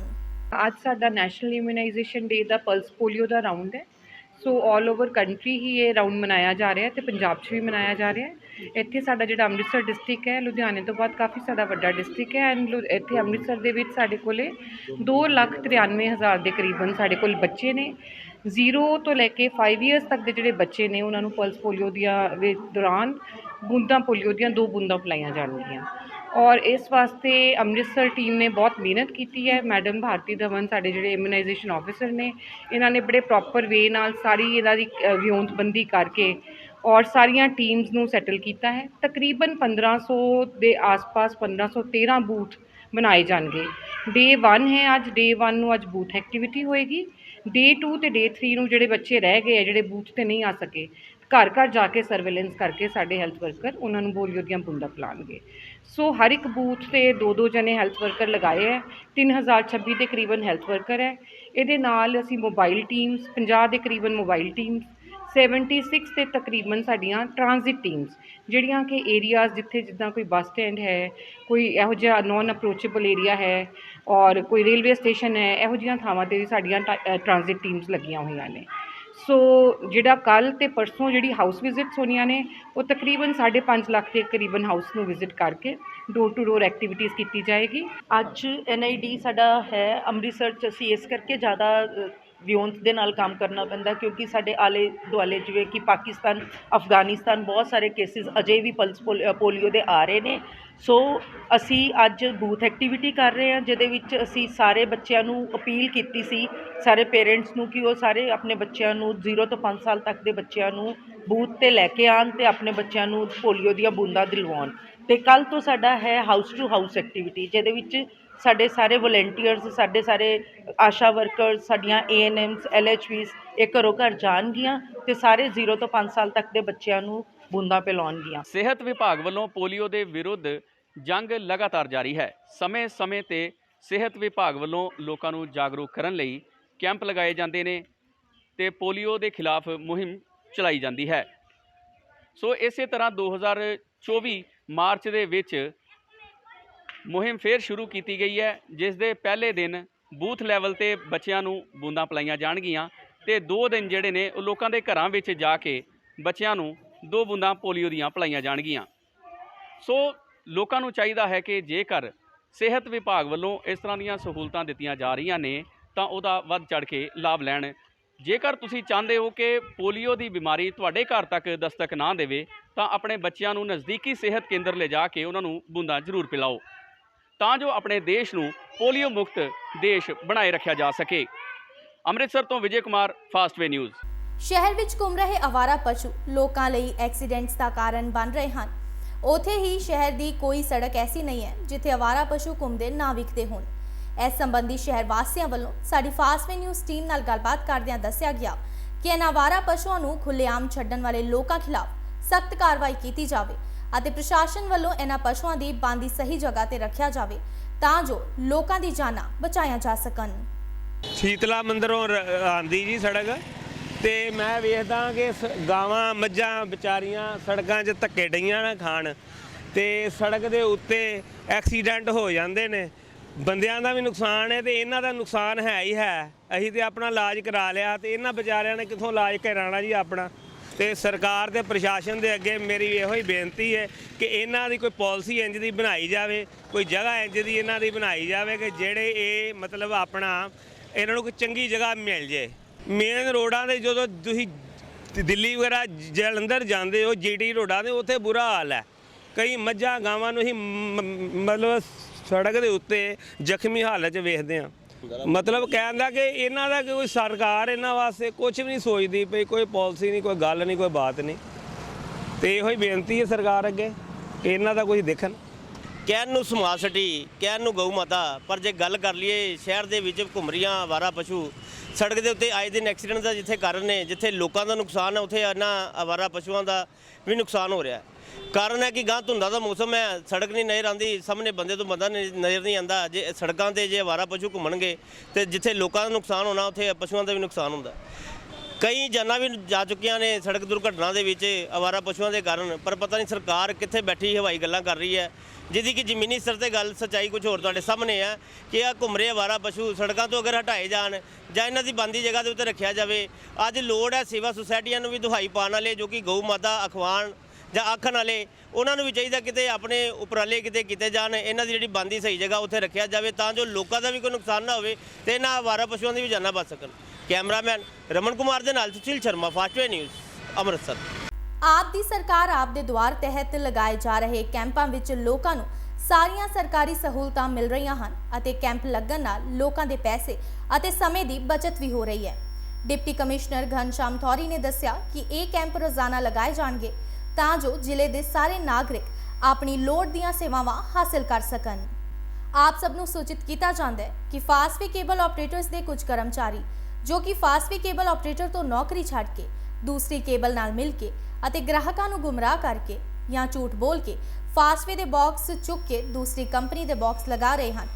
ਅੱਜ ਸਾਡਾ ਨੈਸ਼ਨਲ ਇਮਿਊਨਾਈਜੇਸ਼ਨ ਡੇ ਦਾ ਪਲਸ ਪੋਲੀਓ ਦਾ ਰਾਉਂਡ ਹੈ। ਸੋ 올 ਓਵਰ ਕੰਟਰੀ ਹੀ ਇਹ ਰਾਉਂਡ ਮਨਾਇਆ ਜਾ ਰਿਹਾ ਹੈ ਤੇ ਪੰਜਾਬ 'ਚ ਵੀ ਮਨਾਇਆ ਜਾ ਰਿਹਾ ਹੈ। ਇੱਥੇ ਸਾਡਾ ਜਿਹੜਾ ਅੰਮ੍ਰਿਤਸਰ ਡਿਸਟ੍ਰਿਕਟ ਹੈ, ਲੁਧਿਆਣੇ ਤੋਂ ਬਾਅਦ ਕਾਫੀ ਸਾਡਾ ਵੱਡਾ ਡਿਸਟ੍ਰਿਕਟ ਹੈ ਐਂਡ ਇੱਥੇ ਅੰਮ੍ਰਿਤਸਰ ਦੇ ਵਿੱਚ ਸਾਡੇ ਕੋਲੇ 293000 ਦੇ ਕਰੀਬਨ ਸਾਡੇ ਕੋਲ ਬੱਚੇ ਨੇ। 0 ਤੋਂ ਲੈ ਕੇ 5 ਇਅਰਸ ਤੱਕ ਦੇ ਜਿਹੜੇ ਬੱਚੇ ਨੇ, ਉਹਨਾਂ ਨੂੰ ਪਲਸ ਪੋਲੀਓ ਦੀਆਂ ਦੇ ਦੌਰਾਨ ਬੂੰਦਾਂ ਪੋਲੀਓ ਦੀਆਂ ਦੋ ਬੂੰਦਾਂ ਪਿਲਾਈਆਂ ਜਾਣਗੀਆਂ। ਔਰ ਇਸ ਵਾਸਤੇ ਅੰਮ੍ਰਿਤਸਰ ਟੀਮ ਨੇ ਬਹੁਤ ਮਿਹਨਤ ਕੀਤੀ ਹੈ। ਮੈਡਮ ਭਾਰਤੀ ਧਵਨ ਸਾਡੇ ਜਿਹੜੇ ਇਮਿਊਨਾਈਜੇਸ਼ਨ ਆਫੀਸਰ ਨੇ, ਇਹਨਾਂ ਨੇ ਬੜੇ ਪ੍ਰੋਪਰ ਵੇ ਨਾਲ ਸਾਰੀ ਇਹਨਾਂ ਦੀ ਵਿਉਂਤਬੰਦੀ ਕਰਕੇ ਔਰ ਸਾਰੀਆਂ ਟੀਮਸ ਨੂੰ ਸੈਟਲ ਕੀਤਾ ਹੈ। ਤਕਰੀਬਨ 1500 ਦੇ ਆਸ-ਪਾਸ 1513 ਬੂਥ ਬਣਾਏ ਜਾਣਗੇ। ਡੇ 1 ਹੈ ਅੱਜ। ਡੇ 1 ਨੂੰ ਅੱਜ ਬੂਥ ਐਕਟੀਵਿਟੀ ਹੋਏਗੀ। ਡੇ 2 ਤੇ ਡੇ 3 ਨੂੰ ਜਿਹੜੇ ਬੱਚੇ ਰਹਿ ਗਏ ਆ, ਜਿਹੜੇ ਬੂਥ ਤੇ ਨਹੀਂ ਆ ਸਕੇ ਘਰ ਘਰ ਜਾ ਕੇ ਸਰਵੇਲੈਂਸ ਕਰਕੇ ਸਾਡੇ ਹੈਲਥ ਵਰਕਰ ਉਹਨਾਂ ਨੂੰ ਪੋਲੀਓ ਦੀਆਂ ਬੂੰਦਾਂ ਪਿਲਾਉਣਗੇ ਸੋ ਹਰ ਇੱਕ ਬੂਥ ਤੇ ਦੋ ਦੋ ਜਣੇ ਹੈਲਥ ਵਰਕਰ ਲਗਾਏ ਹੈ। 3026 ਦੇ ਕਰੀਬਨ ਹੈਲਥ ਵਰਕਰ ਹੈ। ਇਹਦੇ ਨਾਲ ਅਸੀਂ ਮੋਬਾਈਲ ਟੀਮਸ 50 ਦੇ ਕਰੀਬਨ ਮੋਬਾਈਲ ਟੀਮਸ 76 ਤੇ ਤਕਰੀਬਨ ਸਾਡੀਆਂ ਟ੍ਰਾਂਜ਼ਿਟ ਟੀਮਸ ਜਿਹੜੀਆਂ ਕਿ ਏਰੀਆਜ਼ ਜਿੱਥੇ ਜਿੱਦਾਂ ਕੋਈ ਬੱਸ ਸਟੈਂਡ ਹੈ, ਕੋਈ ਇਹੋ ਜਿਹਾ ਨੋਨ ਅਪਰੋਚੇਬਲ ਏਰੀਆ ਹੈ ਔਰ ਕੋਈ ਰੇਲਵੇ ਸਟੇਸ਼ਨ ਹੈ, ਇਹੋ ਜਿਹੀਆਂ ਥਾਵਾਂ ਤੇ ਵੀ ਸਾਡੀਆਂ ਟ੍ਰਾਂਜ਼ਿਟ ਟੀਮਸ ਲੱਗੀਆਂ ਹੋਈਆਂ ਨੇ। ਸੋ ਜਿਹੜਾ ਕੱਲ ਤੇ ਪਰਸੋਂ ਜਿਹੜੀ ਹਾਊਸ ਵਿਜ਼ਿਟਸ ਹੋਣੀਆਂ ਨੇ, ਉਹ ਤਕਰੀਬਨ 5.5 ਲੱਖ ਦੇ ਕਰੀਬਨ ਹਾਊਸ ਨੂੰ ਵਿਜ਼ਿਟ ਕਰਕੇ ਡੋਰ ਟੂ ਡੋਰ ਐਕਟੀਵਿਟੀਜ਼ ਕੀਤੀ ਜਾਏਗੀ। ਅੱਜ ਐਨਆਈਡੀ ਸਾਡਾ ਹੈ, ਅੰਮ੍ਰਿਤਸਰ ਚ ਅਸੀਂ ਇਸ ਕਰਕੇ ਜ਼ਿਆਦਾ ਵਿਉਂਤ ਦੇ ਨਾਲ ਕੰਮ ਕਰਨਾ ਪੈਂਦਾ ਕਿਉਂਕਿ ਸਾਡੇ ਆਲੇ ਦੁਆਲੇ ਜਿਵੇਂ ਕਿ ਪਾਕਿਸਤਾਨ, ਅਫਗਾਨਿਸਤਾਨ ਬਹੁਤ ਸਾਰੇ ਕੇਸਿਸ ਅਜੇ ਵੀ ਪਲਸ ਪੋਲ- ਪੋਲੀਓ ਦੇ ਆ ਰਹੇ ਨੇ। ਸੋ ਅਸੀਂ ਅੱਜ ਬੂਥ ਐਕਟੀਵਿਟੀ ਕਰ ਰਹੇ ਹਾਂ, ਜਿਹਦੇ ਵਿੱਚ ਅਸੀਂ ਸਾਰੇ ਬੱਚਿਆਂ ਨੂੰ ਅਪੀਲ ਕੀਤੀ ਸੀ, ਸਾਰੇ ਪੇਰੈਂਟਸ ਨੂੰ ਕਿ ਉਹ ਸਾਰੇ ਆਪਣੇ ਬੱਚਿਆਂ ਨੂੰ 0 ਤੋਂ 5 ਸਾਲ ਤੱਕ ਦੇ ਬੱਚਿਆਂ ਨੂੰ ਬੂਥ ਤੇ ਲੈ ਕੇ ਆਣ ਤੇ ਆਪਣੇ ਬੱਚਿਆਂ ਨੂੰ ਪੋਲੀਓ ਦੀਆਂ ਬੂੰਦਾਂ ਦਿਲਵਾਉਣ। ਤੇ ਕੱਲ ਤੋਂ ਸਾਡਾ ਹੈ ਹਾਊਸ ਟੂ ਹਾਊਸ ਐਕਟੀਵਿਟੀ ਜਿਹਦੇ ਵਿੱਚ ਸਾਡੇ ਸਾਰੇ ਵਲੰਟੀਅਰਸ ਸਾਡੇ ਸਾਰੇ ਆਸ਼ਾ ਵਰਕਰਸ ਸਾਡੀਆਂ ਏਐਨਐਮਸ ਐਲਐਚਵੀਸ ਇਹ ਘਰੋਂ ਘਰ ਜਾਣਗੀਆਂ ਤੇ ਸਾਰੇ 0 ਤੋਂ 5 ਸਾਲ ਤੱਕ ਦੇ ਬੱਚਿਆਂ ਨੂੰ ਬੂੰਦਾਂ ਪਿਲਾਉਣਗੀਆਂ। ਸਿਹਤ ਵਿਭਾਗ ਵੱਲੋਂ ਪੋਲੀਓ ਦੇ ਵਿਰੁੱਧ ਜੰਗ ਲਗਾਤਾਰ ਜਾਰੀ ਹੈ। ਸਮੇਂ-ਸਮੇਂ ਤੇ ਸਿਹਤ ਵਿਭਾਗ ਵੱਲੋਂ ਲੋਕਾਂ ਨੂੰ ਜਾਗਰੂਕ ਕਰਨ ਲਈ ਕੈਂਪ ਲਗਾਏ ਜਾਂਦੇ ਨੇ ਤੇ ਪੋਲੀਓ ਦੇ ਖਿਲਾਫ ਮੁਹਿੰਮ ਚਲਾਈ ਜਾਂਦੀ ਹੈ। ਸੋ ਇਸੇ ਤਰ੍ਹਾਂ 2024 ਮਾਰਚ ਦੇ ਵਿੱਚ ਮੁਹਿੰਮ ਫੇਰ ਸ਼ੁਰੂ ਕੀਤੀ ਗਈ ਹੈ, ਜਿਸ ਦੇ ਪਹਿਲੇ ਦਿਨ ਬੂਥ ਲੈਵਲ ਤੇ ਬੱਚਿਆਂ ਨੂੰ ਬੂੰਦਾਂ ਪਿਲਾਈਆਂ ਜਾਣਗੀਆਂ ਤੇ ਦੋ ਦਿਨ ਜਿਹੜੇ ਨੇ ਉਹ ਲੋਕਾਂ ਦੇ ਘਰਾਂ ਵਿੱਚ ਜਾ ਕੇ ਬੱਚਿਆਂ ਨੂੰ ਦੋ ਬੂੰਦਾਂ ਪੋਲੀਓ ਦੀਆਂ ਪਿਲਾਈਆਂ ਜਾਣਗੀਆਂ। ਸੋ ਲੋਕਾਂ ਨੂੰ ਚਾਹੀਦਾ ਹੈ ਕਿ ਜੇਕਰ ਸਿਹਤ ਵਿਭਾਗ ਵੱਲੋਂ ਇਸ ਤਰ੍ਹਾਂ ਦੀਆਂ ਸਹੂਲਤਾਂ ਦਿੱਤੀਆਂ ਜਾ ਰਹੀਆਂ ਨੇ, ਤਾਂ ਉਹਦਾ ਵੱਧ ਚੜ ਕੇ ਲਾਭ ਲੈਣ। ਜੇਕਰ ਤੁਸੀਂ ਚਾਹੁੰਦੇ ਹੋ ਕਿ ਪੋਲੀਓ ਦੀ ਬਿਮਾਰੀ ਤੁਹਾਡੇ ਘਰ ਤੱਕ ਦਸਤਕ ਨਾ ਦੇਵੇ, ਤਾਂ ਆਪਣੇ ਬੱਚਿਆਂ ਨੂੰ ਨਜ਼ਦੀਕੀ ਸਿਹਤ ਕੇਂਦਰ ਲਿਜਾ ਕੇ ਉਹਨਾਂ ਨੂੰ ਬੂੰਦਾਂ ਜ਼ਰੂਰ ਪਿਲਾਓ। ਤਾਂ ਜੋ ਆਪਣੇ ਦੇਸ਼ ਨੂੰ ਪੋਲੀਓ ਮੁਕਤ ਦੇਸ਼ ਬਣਾਏ ਰੱਖਿਆ ਜਾ ਸਕੇ। ਅੰਮ੍ਰਿਤਸਰ ਤੋਂ ਵਿਜੇ ਕੁਮਾਰ ਫਾਸਟਵੇ ਨਿਊਜ਼ ਸ਼ਹਿਰ ਵਿੱਚ ਘੁੰਮ ਰਹੇ ਅਵਾਰਾ ਪਸ਼ੂ ਲੋਕਾਂ ਲਈ ਐਕਸੀਡੈਂਟਸ ਦਾ ਕਾਰਨ ਬਣ ਰਹੇ ਹਨ। ਉਥੇ ਹੀ ਸ਼ਹਿਰ ਦੀ ਕੋਈ ਸੜਕ ਐਸੀ ਨਹੀਂ ਹੈ ਜਿੱਥੇ ਅਵਾਰਾ ਪਸ਼ੂ ਘੁੰਮਦੇ ਨਾ ਵਿਖਦੇ ਹੋਣ। ਇਸ ਸੰਬੰਧੀ ਸ਼ਹਿਰ ਵਾਸੀਆਂ ਵੱਲੋਂ ਸਾਡੀ ਫਾਸਟਵੇ ਨਿਊਜ਼ ਟੀਮ ਨਾਲ ਗੱਲਬਾਤ ਕਰਦਿਆਂ ਦੱਸਿਆ ਗਿਆ ਕਿ ਇਹਨਾਂ ਅਵਾਰਾ ਪਸ਼ੂਆਂ ਨੂੰ ਖੁੱਲ੍ਹੇਆਮ ਛੱਡਣ ਵਾਲੇ ਲੋਕਾਂ ਖਿਲਾਫ ਸਖਤ ਕਾਰਵਾਈ ਕੀਤੀ ਜਾਵੇ। ਅਤੇ ਪ੍ਰਸ਼ਾਸਨ ਵੱਲੋਂ ਇਹਨਾਂ ਪਸ਼ੂਆਂ ਦੀ ਬੰਦੀ ਸਹੀ ਜਗ੍ਹਾ ਤੇ ਰੱਖਿਆ ਜਾਵੇ ਤਾਂ ਜੋ ਲੋਕਾਂ ਦੀ ਜਾਨਾਂ ਬਚਾਈਆਂ ਜਾ ਸਕਣ। ਸ਼ੀਤਲਾ ਮੰਦਰੋਂ ਰ- ਆਂਦੀ ਜੀ ਸੜਕ ਤੇ ਮੈਂ ਵੇਖਦਾ ਕਿ ਗਾਵਾਂ, ਮੱਝਾਂ, ਵਿਚਾਰੀਆਂ ਸੜਕਾਂ 'ਚ ਧੱਕੇ ਡਈਆਂ ਨਾ ਖਾਣ ਤੇ ਸੜਕ ਦੇ ਉੱਤੇ ਐਕਸੀਡੈਂਟ ਹੋ ਜਾਂਦੇ ਨੇ। ਬੰਦਿਆਂ ਦਾ ਵੀ ਨੁਕਸਾਨ ਹੈ ਤੇ ਇਹਨਾਂ ਦਾ ਨੁਕਸਾਨ ਹੈ ਹੀ ਹੈ। ਅਸੀਂ ਤੇ ਆਪਣਾ ਇਲਾਜ ਕਰਾ ਲਿਆ ਤੇ ਇਹਨਾਂ ਵਿਚਾਰਿਆਂ ਨੇ ਕਿੱਥੋਂ ਇਲਾਜ ਕਰਾਉਣਾ ਜੀ ਆਪਣਾ? ਤੇ ਸਰਕਾਰ ਤੇ ਪ੍ਰਸ਼ਾਸਨ ਦੇ ਅੱਗੇ ਮੇਰੀ ਇਹੋ ਹੀ ਬੇਨਤੀ ਹੈ ਕਿ ਇਹਨਾਂ ਦੀ ਕੋਈ ਪਾਲਿਸੀ ਇੰਜ ਦੀ ਬਣਾਈ ਜਾਵੇ, ਕੋਈ ਜਗ੍ਹਾ ਇੰਜ ਦੀ ਇਹਨਾਂ ਦੀ ਬਣਾਈ ਜਾਵੇ ਕਿ ਜਿਹੜੇ ਇਹ ਮਤਲਬ ਆਪਣਾ ਇਹਨਾਂ ਨੂੰ ਕੋਈ ਚੰਗੀ ਜਗ੍ਹਾ ਮਿਲ ਜੇ। ਮੇਨ ਰੋਡਾਂ ਤੇ ਜਦੋਂ ਤੁਸੀਂ ਦਿੱਲੀ ਵਗੈਰਾ ਜਲੰਧਰ ਜਾਂਦੇ ਹੋ, ਜੀਟੀ ਰੋਡਾਂ ਦੇ, ਉੱਥੇ ਬੁਰਾ ਹਾਲ ਹੈ। ਕਈ ਮੱਝਾਂ ਗਾਵਾਂ ਨੂੰ ਹੀ ਮਤਲਬ ਸੜਕ ਦੇ ਉੱਤੇ ਜ਼ਖਮੀ ਹਾਲਤ 'ਚ ਵੇਖਦੇ ਆ ਮਤਲਬ ਕਹਿਣ ਦਾ ਕਿ ਇਹਨਾਂ ਦਾ ਕੋਈ ਸਰਕਾਰ ਇਹਨਾਂ ਵਾਸਤੇ ਕੁਝ ਵੀ ਨਹੀਂ ਸੋਚਦੀ ਪਈ, ਕੋਈ ਪਾਲਿਸੀ ਨਹੀਂ, ਕੋਈ ਗੱਲ ਨਹੀਂ, ਕੋਈ ਬਾਤ ਨਹੀਂ। ਤੇ ਇਹੋ ਹੀ ਬੇਨਤੀ ਹੈ ਸਰਕਾਰ ਅੱਗੇ, ਕਿ ਇਹਨਾਂ ਦਾ ਕੁਝ ਦੇਖਣ। ਕਹਿਣ ਨੂੰ ਸਮਾਜ ਸਿਟੀ, ਕਹਿਣ ਨੂੰ ਗਊ ਮਾਤਾ, ਪਰ ਜੇ ਗੱਲ ਕਰ ਲਈਏ ਸ਼ਹਿਰ ਦੇ ਵਿੱਚ ਘੁੰਮਰੀਆਂ ਆਵਾਰਾ ਪਸ਼ੂ, ਸੜਕ ਦੇ ਉੱਤੇ ਆਏ ਦਿਨ ਐਕਸੀਡੈਂਟ ਦਾ ਜਿੱਥੇ ਕਾਰਨ ਨੇ, ਜਿੱਥੇ ਲੋਕਾਂ ਦਾ ਨੁਕਸਾਨ ਹੈ, ਉੱਥੇ ਇਹਨਾਂ ਆਵਾਰਾ ਪਸ਼ੂਆਂ ਦਾ ਵੀ ਨੁਕਸਾਨ ਹੋ ਰਿਹਾ ਹੈ। ਕਾਰਨ ਹੈ ਕਿ ਗਾਂ ਧੁੰਦਾ ਦਾ ਮੌਸਮ ਹੈ, ਸੜਕ ਨਹੀਂ ਨਜ਼ਰ ਆਉਂਦੀ, ਸਾਹਮਣੇ ਬੰਦੇ ਤੋਂ ਬੰਦਾ ਨਹੀਂ- ਨਜ਼ਰ ਨਹੀਂ ਆਉਂਦਾ, ਜੇ ਸੜਕਾਂ ਤੇ ਜੇ ਆਵਾਰਾ ਪਸ਼ੂ ਘੁੰਮਣਗੇ ਤੇ ਜਿੱਥੇ ਲੋਕਾਂ ਦਾ ਨੁਕਸਾਨ ਹੋਣਾ, ਉੱਥੇ ਪਸ਼ੂਆਂ ਦਾ ਵੀ ਨੁਕਸਾਨ ਹੁੰਦਾ। ਕਈ ਜਾਨਾਂ ਵੀ ਜਾ ਚੁੱਕੀਆਂ ਨੇ ਸੜਕ ਦੁਰਘਟਨਾ ਦੇ ਵਿੱਚ ਆਵਾਰਾ ਪਸ਼ੂਆਂ ਦੇ ਕਾਰਨ, ਪਰ ਪਤਾ ਨਹੀਂ ਸਰਕਾਰ ਕਿੱਥੇ ਬੈਠੀ ਹਵਾਈ ਗੱਲਾਂ ਕਰ ਰਹੀ ਹੈ। ਜਿਹਦੀ ਕਿ ਜ਼ਮੀਨੀ ਸਤਰ ਤੇ ਗੱਲ, ਸੱਚਾਈ ਕੁਝ ਹੋਰ ਤੁਹਾਡੇ ਸਾਹਮਣੇ ਹੈ ਕਿ ਆ ਘੁੰਮ ਰਹੇ ਆਵਾਰਾ ਪਸ਼ੂ ਸੜਕਾਂ ਤੋਂ ਅਗਰ ਹਟਾਏ ਜਾਣ ਜਾਂ ਇਹਨਾਂ ਦੀ ਬੰਦੀ ਜਗ੍ਹਾ ਦੇ ਉੱਤੇ ਰੱਖਿਆ ਜਾਵੇ, ਅੱਜ ਲੋੜ ਹੈ ਸੇਵਾ ਸੁਸਾਇਟੀਆਂ ਨੂੰ ਵੀ ਦੁਹਾਈ ਪਾਉਣ ਵਾਲੇ, ਜੋ ਕਿ ਗਊ ਮਾਤਾ ਅਖਵਾਨ ਜਾਂ ਆਖਣ ਵਾਲੇ ਉਹਨਾਂ ਨੂੰ ਵੀ ਚਾਹੀਦਾ ਕਿਤੇ ਆਪਣੇ ਉਪਰਾਲੇ ਕਿਤੇ ਕੀਤੇ ਜਾਣ, ਇਹਨਾਂ ਦੀ ਜਿਹੜੀ ਬੰਦੀ ਸਹੀ ਜਗ੍ਹਾ ਉੱਥੇ ਰੱਖਿਆ ਜਾਵੇ, ਤਾਂ ਜੋ ਲੋਕਾਂ ਦਾ ਵੀ ਕੋਈ ਨੁਕਸਾਨ ਨਾ ਹੋਵੇ ਤੇ ਇਹਨਾਂ ਆਵਾਰਾ ਪਸ਼ੂਆਂ ਦੀ ਵੀ ਜਾਨਾਂ ਬਚ ਸਕਣ। ਕੈਮਰਾਮੈਨ ਰਮਨ ਕੁਮਾਰ ਦੇ ਨਾਲ ਸੁਸ਼ੀਲ ਸ਼ਰਮਾ ਫਾਸਟਵੇ ਨਿਊਜ਼, ਅੰਮ੍ਰਿਤਸਰ। ਆਪ ਦੀ ਸਰਕਾਰ ਆਪ ਦੇ ਦੁਆਰ ਤਹਿਤ ਲਗਾਏ ਜਾ ਰਹੇ ਕੈਂਪਾਂ ਵਿੱਚ ਲੋਕਾਂ ਨੂੰ ਸਾਰੀਆਂ ਸਰਕਾਰੀ ਸਹੂਲਤਾਂ ਮਿਲ ਰਹੀਆਂ ਹਨ ਅਤੇ ਕੈਂਪ ਲੱਗਣ ਨਾਲ ਲੋਕਾਂ ਦੇ ਪੈਸੇ ਅਤੇ ਸਮੇਂ ਦੀ ਬਚਤ ਵੀ ਹੋ ਰਹੀ ਹੈ। ਡਿਪਟੀ ਕਮਿਸ਼ਨਰ ਘਨਸ਼ਾਮ ਥੌਰੀ ਨੇ ਦੱਸਿਆ ਕਿ ਇਹ ਕੈਂਪ ਰੋਜ਼ਾਨਾ ਲਗਾਏ ਜਾਣਗੇ ਤਾਂ ਜੋ ਜ਼ਿਲ੍ਹੇ ਦੇ ਸਾਰੇ ਨਾਗਰਿਕ ਆਪਣੀ ਲੋੜ ਦੀਆਂ ਸੇਵਾਵਾਂ ਹਾਸਲ ਕਰ ਸਕਣ। ਆਪ ਸਭ ਨੂੰ ਸੂਚਿਤ ਕੀਤਾ ਜਾਂਦਾ ਹੈ ਕਿ ਫਾਸਟਵੇ ਕੇਬਲ ਆਪਰੇਟਰਸ ਦੇ ਕੁਝ ਕਰਮਚਾਰੀ, ਜੋ ਕਿ ਫਾਸਟਵੇ ਕੇਬਲ ਆਪਰੇਟਰ ਤੋਂ ਨੌਕਰੀ ਛੱਡ ਕੇ, ਦੂਸਰੀ ਕੇਬਲ ਨਾਲ ਮਿਲ ਕੇ ਅਤੇ ਗ੍ਰਾਹਕਾਂ ਨੂੰ ਗੁੰਮਰਾਹ ਕਰਕੇ ਜਾਂ ਝੂਠ ਬੋਲ ਕੇ ਫਾਸਟਵੇ ਦੇ ਬਾਕਸ ਚੁੱਕ ਕੇ ਦੂਸਰੀ ਕੰਪਨੀ ਦੇ ਬਾਕਸ ਲਗਾ ਰਹੇ ਹਨ।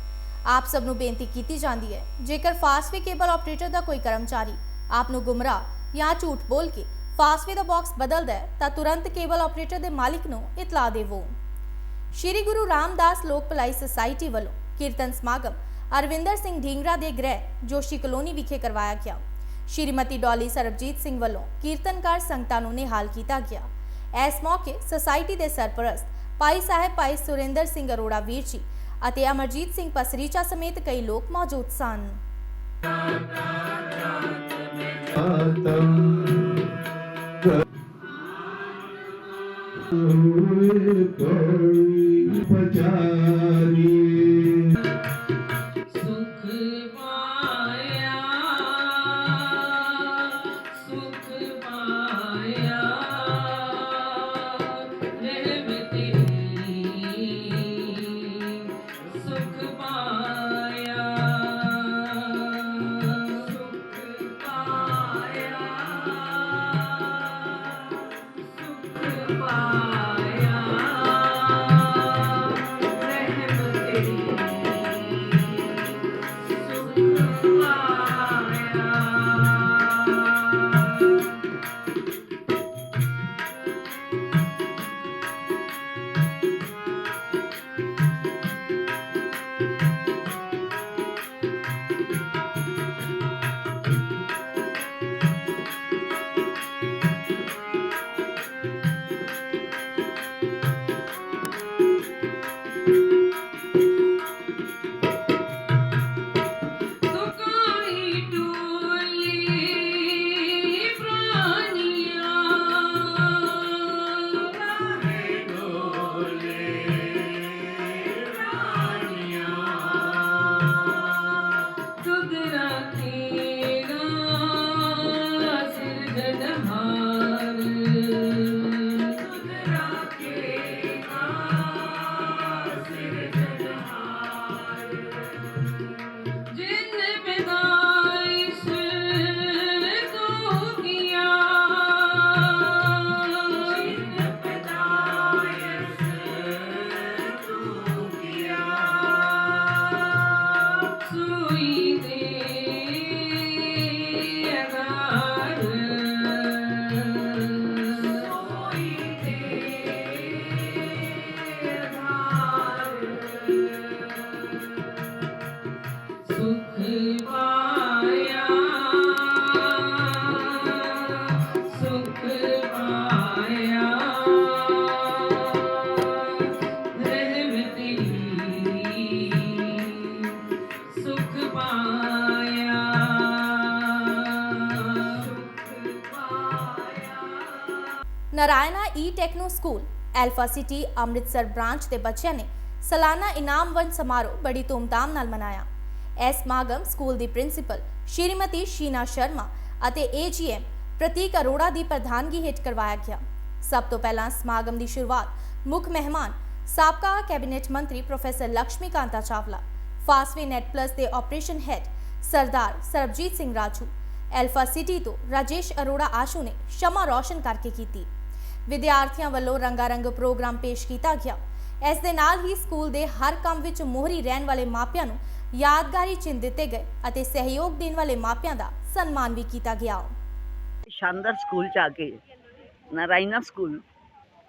ਆਪ ਸਭ ਨੂੰ ਬੇਨਤੀ ਕੀਤੀ ਜਾਂਦੀ ਹੈ, ਜੇਕਰ ਫਾਸਟਵੇ ਕੇਬਲ ਆਪਰੇਟਰ ਦਾ ਕੋਈ ਕਰਮਚਾਰੀ ਆਪ ਨੂੰ ਗੁੰਮਰਾਹ ਜਾਂ ਝੂਠ ਬੋਲ ਕੇ ਫਾਸਟਵੇ ਦਾ ਬਾਕਸ ਬਦਲਦਾ ਹੈ, ਤਾਂ ਤੁਰੰਤ ਕੇਬਲ ਆਪਰੇਟਰ ਦੇ ਮਾਲਿਕ ਨੂੰ ਇਤਲਾਹ ਦੇਵੋ। ਸ਼੍ਰੀ ਗੁਰੂ ਰਾਮਦਾਸ ਲੋਕ ਭਲਾਈ ਸੁਸਾਇਟੀ ਵੱਲੋਂ ਕੀਰਤਨ ਸਮਾਗਮ ਅਰਵਿੰਦਰ ਸਿੰਘ ਢੀਂਗਰਾ ਦੇ ਗ੍ਰਹਿ ਜੋਸ਼ੀ ਕਲੋਨੀ ਵਿਖੇ ਕਰਵਾਇਆ ਗਿਆ। ਸ਼੍ਰੀਮਤੀ ਡੋਲੀ ਸਰਬਜੀਤ ਸਿੰਘ ਵੱਲੋਂ ਕੀਰਤਨਕਾਰ ਸੰਗਤਾਂ ਨੂੰ ਨਿਹਾਲ ਕੀਤਾ ਗਿਆ। ਇਸ ਮੌਕੇ ਸੁਸਾਇਟੀ ਦੇ ਸਰਪ੍ਰਸਤ ਭਾਈ ਸਾਹਿਬ ਭਾਈ ਸੁਰਿੰਦਰ ਸਿੰਘ ਅਰੋੜਾ ਵੀਰ ਜੀ ਅਤੇ ਅਮਰਜੀਤ ਸਿੰਘ ਪਸਰੀਚਾ ਸਮੇਤ ਕਈ ਲੋਕ ਮੌਜੂਦ ਸਨ। प्रचारी Narayana e techno school Alpha City Amritsar branch ਦੇ ਬੱਚਿਆਂ ਨੇ ਸਾਲਾਨਾ ਇਨਾਮ ਵੰਡ ਸਮਾਰੋਹ ਬੜੀ ਧੂਮਧਾਮ ਨਾਲ ਮਨਾਇਆ ਇਸ ਸਮਾਗਮ ਸਕੂਲ ਦੀ ਪ੍ਰਿੰਸੀਪਲ ਸ਼੍ਰੀਮਤੀ ਸ਼ੀਨਾ ਸ਼ਰਮਾ ਅਤੇ ਏਜੀਐਮ ਪ੍ਰਤੀਕ ਅਰੋੜਾ ਦੀ ਪ੍ਰਧਾਨਗੀ ਹੇਠ ਕਰਵਾਇਆ ਗਿਆ ਸਭ ਤੋਂ ਪਹਿਲਾਂ ਸਮਾਗਮ ਦੀ ਸ਼ੁਰੂਆਤ ਮੁੱਖ ਮਹਿਮਾਨ ਸਾਬਕਾ ਕੈਬਨਿਟ ਮੰਤਰੀ professor Lakshmi Kanta Chawla Fastway net plus ਦੇ operation head Sardar Sarabjit Singh Raju Alpha City ਤੋਂ ਰਾਜੇਸ਼ ਅਰੋੜਾ ਆਸ਼ੂ ਨੇ ਸ਼ਮਾ ਰੌਸ਼ਨ ਕਰਕੇ ਕੀਤੀ ਵਿਦਿਆਰਥੀਆਂ ਵੱਲੋਂ ਰੰਗਾਰੰਗ ਪ੍ਰੋਗਰਾਮ ਪੇਸ਼ ਕੀਤਾ ਗਿਆ। ਇਸ ਦੇ ਨਾਲ ਹੀ ਸਕੂਲ ਦੇ ਹਰ ਕੰਮ ਵਿੱਚ ਮੋਹਰੀ ਰਹਿਣ ਵਾਲੇ ਮਾਪਿਆਂ ਨੂੰ ਯਾਦਗਾਰੀ ਚਿੰਨ੍ਹ ਦਿੱਤੇ ਗਏ ਅਤੇ ਸਹਿਯੋਗ ਦੇਣ ਵਾਲੇ ਮਾਪਿਆਂ ਦਾ ਸਨਮਾਨ ਵੀ ਕੀਤਾ ਗਿਆ। ਸ਼ਾਨਦਾਰ ਸਕੂਲ ਚ ਆ ਕੇ, ਨਾਰਾਇਣਾ ਸਕੂਲ,